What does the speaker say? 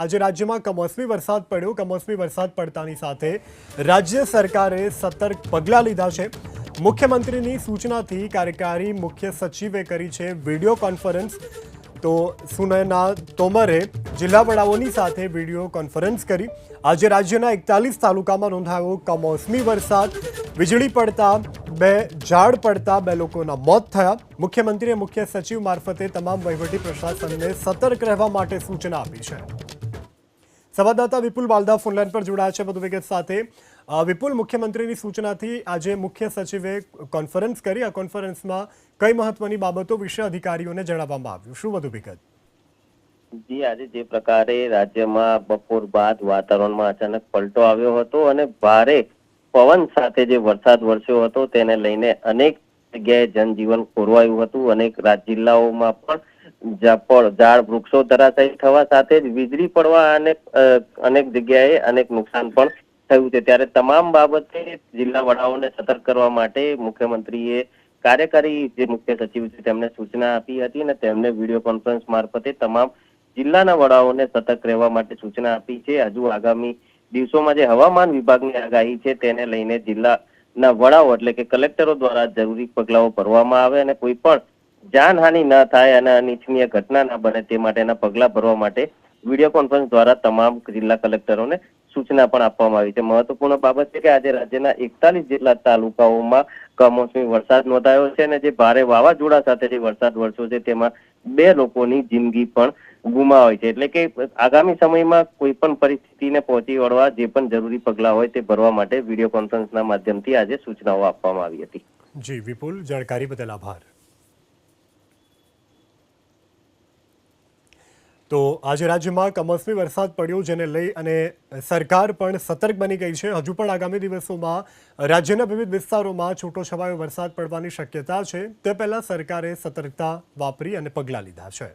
આજે રાજ્યમાં કમોસમી વરસાદ પડ્યો. કમોસમી વરસાદ પડતાની સાથે રાજ્ય સરકારે સતર્ક પગલાં લીધા છે. મુખ્યમંત્રીની સૂચનાથી કાર્યકારી મુખ્ય સચિવે કરી છે વીડિયો કોન્ફરન્સ. તો સુનયના તોમરે જિલ્લા વડાઓની સાથે વીડિયો કોન્ફરન્સ કરી. આજે રાજ્યના એકતાલીસ તાલુકામાં નોંધાયો કમોસમી વરસાદ. વીજળી પડતા બે, ઝાડ પડતા બે લોકોના મોત થયા. મુખ્યમંત્રીએ મુખ્ય સચિવ મારફતે તમામ વહીવટી પ્રશાસનને સતર્ક રહેવા માટે સૂચના આપી છે. સંવાદદાતા વિપુલ બાલદા ફોનલાઈન પર જોડાયા છે વધુ વિગત સાથે વિપુલ, મુખ્યમંત્રીની સૂચનાથી આજે મુખ્ય સચિવે કોન્ફરન્સ કરી. આ કોન્ફરન્સમાં કઈ મહત્વની બાબતો વિશે અધિકારીઓને જણાવવામાં આવ્યું? શું વધુ વિગત જી, આજે જે પ્રકારે રાજ્યમાં બપોર બાદ વાતાવરણમાં અચાનક પલટો આવ્યો હતો અને ભારે પવન સાથે જે વરસાદ વરસ્યો હતો, તેને લઈને અનેક જગ્યાએ જનજીવન ખોરવાયું હતું. અનેક જિલ્લાઓમાં પણ ઝાપડ ઝાડ વૃક્ષો ધરાશાયી થવા સાથે જ વીજળી પડવા અને અનેક જગ્યાએ અનેક નુકસાન પણ થયું છે. ત્યારે તમામ બાબતે જિલ્લા વડાઓને સતર્ક કરવા માટે મુખ્યમંત્રીએ કાર્યકારી જે મુખ્ય સચિવ છે તેમને સૂચના આપી હતી અને તેમને વીડિયો કોન્ફરન્સ મારફતે તમામ જિલ્લાના વડાઓને સતર્ક રહેવા માટે સૂચના આપી છે. હજુ આગામી દિવસોમાં જે હવામાન વિભાગની આગાહી છે તેને લઈને જિલ્લાના વડાઓ એટલે કે કલેક્ટરો દ્વારા જરૂરી પગલાઓ ભરવામાં આવે અને કોઈ પણ જાનહાનિ ન થાય અને અનિચ્છનીય ઘટના ન બને તે માટેના પગલા ભરવા માટે વીડિયો કોન્ફરન્સ દ્વારા તમામ જિલ્લા કલેક્ટરોને સૂચના પણ આપવામાં આવી છે. મહત્વપૂર્ણ બાબત છે કે આજે રાજ્યના એકતાલીસ જેટલા તાલુકાઓમાં કમોસમી વરસાદ નોંધાયો છે અને જે ભારે વાવાઝોડા સાથે જે વરસાદ વરસ્યો છે તેમાં બે લોકોની જિંદગી પણ ગુમાવાય છે. એટલે કે આગામી સમયમાં કોઈ પણ પરિસ્થિતિને પહોંચી વળવા જે પણ જરૂરી પગલા હોય તે ભરવા માટે વીડિયો કોન્ફરન્સના માધ્યમથી આજે સૂચનાઓ આપવામાં આવી હતી. જી, વિપુલ, જાણકારી બદલ આભાર. તો આજે રાજ્યમાં કમોસમી વરસાદ પડ્યો, જેને લઈ અને સરકાર પણ સતર્ક બની ગઈ છે. હજુ પણ આગામી દિવસોમાં રાજ્યના વિવિધ વિસ્તારોમાં છૂટોછવાયો વરસાદ પડવાની શક્યતા છે. તે પહેલાં સરકારે સતર્કતા વાપરી અને પગલાં લીધા છે.